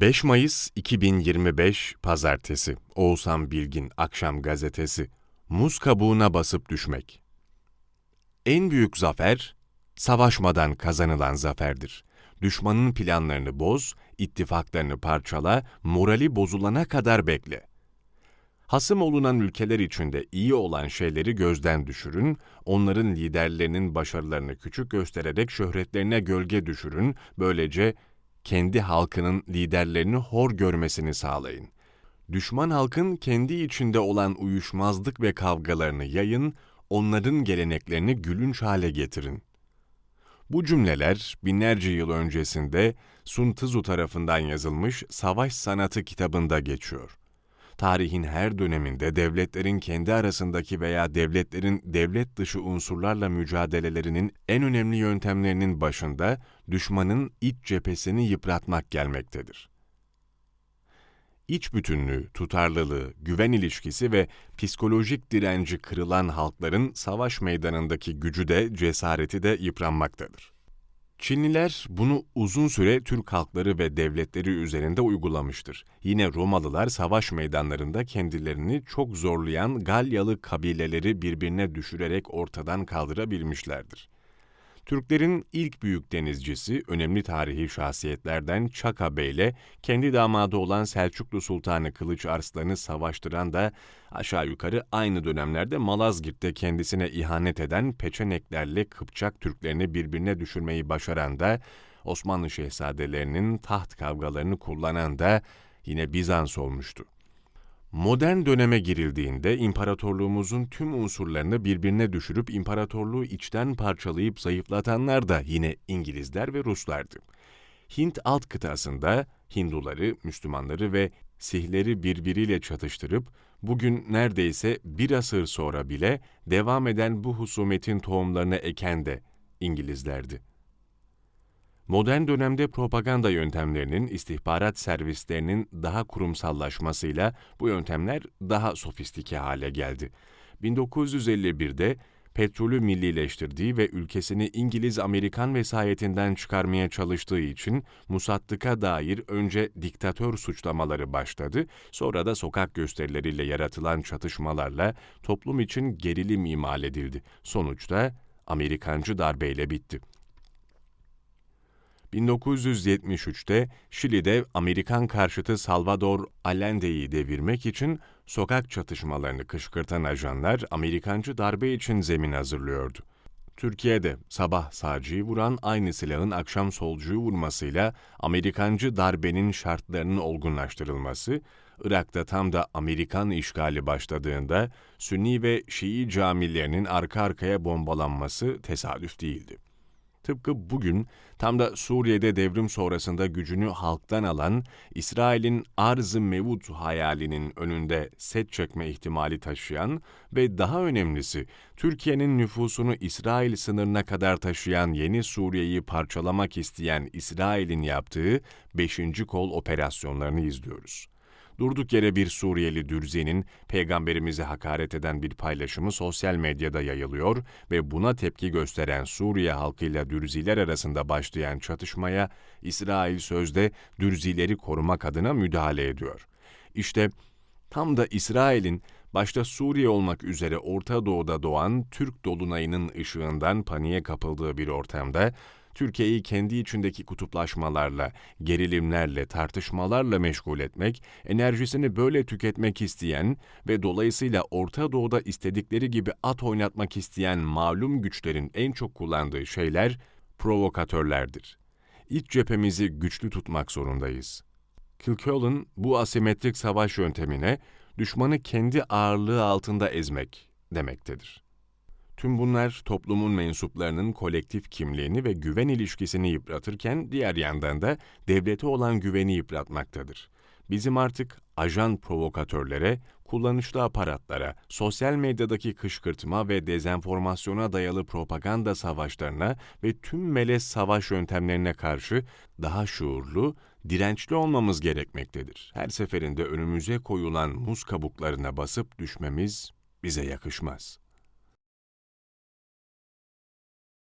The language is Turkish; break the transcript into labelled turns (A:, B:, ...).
A: 5 Mayıs 2025 Pazartesi Oğuzhan Bilgin Akşam Gazetesi Muz kabuğuna basıp düşmek En büyük zafer, savaşmadan kazanılan zaferdir. Düşmanın planlarını boz, ittifaklarını parçala, morali bozulana kadar bekle. Hasım olunan ülkeler içinde iyi olan şeyleri gözden düşürün, onların liderlerinin başarılarını küçük göstererek şöhretlerine gölge düşürün, böylece kendi halkının liderlerini hor görmesini sağlayın. Düşman halkın kendi içinde olan uyuşmazlık ve kavgalarını yayın, onların geleneklerini gülünç hale getirin. Bu cümleler binlerce yıl öncesinde Sun Tzu tarafından yazılmış Savaş Sanatı kitabında geçiyor. Tarihin her döneminde devletlerin kendi arasındaki veya devletlerin devlet dışı unsurlarla mücadelelerinin en önemli yöntemlerinin başında düşmanın iç cephesini yıpratmak gelmektedir. İç bütünlüğü, tutarlılığı, güven ilişkisi ve psikolojik direnci kırılan halkların savaş meydanındaki gücü de cesareti de yıpranmaktadır. Çinliler bunu uzun süre Türk halkları ve devletleri üzerinde uygulamıştır. Yine Romalılar savaş meydanlarında kendilerini çok zorlayan Galyalı kabileleri birbirine düşürerek ortadan kaldırabilmişlerdir. Türklerin ilk büyük denizcisi, önemli tarihi şahsiyetlerden Çaka Bey ile kendi damadı olan Selçuklu Sultanı Kılıç Arslan'ı savaştıran da aşağı yukarı aynı dönemlerde Malazgirt'te kendisine ihanet eden Peçeneklerle Kıpçak Türklerini birbirine düşürmeyi başaran da Osmanlı şehzadelerinin taht kavgalarını kullanan da yine Bizans olmuştu. Modern döneme girildiğinde imparatorluğumuzun tüm unsurlarını birbirine düşürüp imparatorluğu içten parçalayıp zayıflatanlar da yine İngilizler ve Ruslardı. Hint alt kıtasında Hinduları, Müslümanları ve Sihleri birbiriyle çatıştırıp bugün neredeyse bir asır sonra bile devam eden bu husumetin tohumlarını eken de İngilizlerdi. Modern dönemde propaganda yöntemlerinin, istihbarat servislerinin daha kurumsallaşmasıyla bu yöntemler daha sofistike hale geldi. 1951'de petrolü millileştirdiği ve ülkesini İngiliz-Amerikan vesayetinden çıkarmaya çalıştığı için Musaddık'a dair önce diktatör suçlamaları başladı, sonra da sokak gösterileriyle yaratılan çatışmalarla toplum için gerilim imal edildi. Sonuçta Amerikancı darbeyle bitti. 1973'te Şili'de Amerikan karşıtı Salvador Allende'yi devirmek için sokak çatışmalarını kışkırtan ajanlar Amerikancı darbe için zemin hazırlıyordu. Türkiye'de sabah sağcıyı vuran aynı silahın akşam solcuyu vurmasıyla Amerikancı darbenin şartlarının olgunlaştırılması, Irak'ta tam da Amerikan işgali başladığında Sünni ve Şii camilerinin arka arkaya bombalanması tesadüf değildi. Tıpkı bugün tam da Suriye'de devrim sonrasında gücünü halktan alan İsrail'in arz-ı mevut hayalinin önünde set çekme ihtimali taşıyan ve daha önemlisi Türkiye'nin nüfusunu İsrail sınırına kadar taşıyan yeni Suriye'yi parçalamak isteyen İsrail'in yaptığı 5. kol operasyonlarını izliyoruz. Durduk yere bir Suriyeli dürzenin peygamberimize hakaret eden bir paylaşımı sosyal medyada yayılıyor ve buna tepki gösteren Suriye halkıyla dürziler arasında başlayan çatışmaya İsrail sözde dürzileri korumak adına müdahale ediyor. İşte tam da İsrail'in başta Suriye olmak üzere Orta Doğu'da doğan Türk dolunayının ışığından paniğe kapıldığı bir ortamda Türkiye'yi kendi içindeki kutuplaşmalarla, gerilimlerle, tartışmalarla meşgul etmek, enerjisini böyle tüketmek isteyen ve dolayısıyla Orta Doğu'da istedikleri gibi at oynatmak isteyen malum güçlerin en çok kullandığı şeyler provokatörlerdir. İç cephemizi güçlü tutmak zorundayız. Kilcullen bu asimetrik savaş yöntemine düşmanı kendi ağırlığı altında ezmek demektedir. Tüm bunlar toplumun mensuplarının kolektif kimliğini ve güven ilişkisini yıpratırken diğer yandan da devlete olan güveni yıpratmaktadır. Bizim artık ajan provokatörlere, kullanışlı aparatlara, sosyal medyadaki kışkırtma ve dezenformasyona dayalı propaganda savaşlarına ve tüm melez savaş yöntemlerine karşı daha şuurlu, dirençli olmamız gerekmektedir. Her seferinde önümüze koyulan muz kabuklarına basıp düşmemiz bize yakışmaz.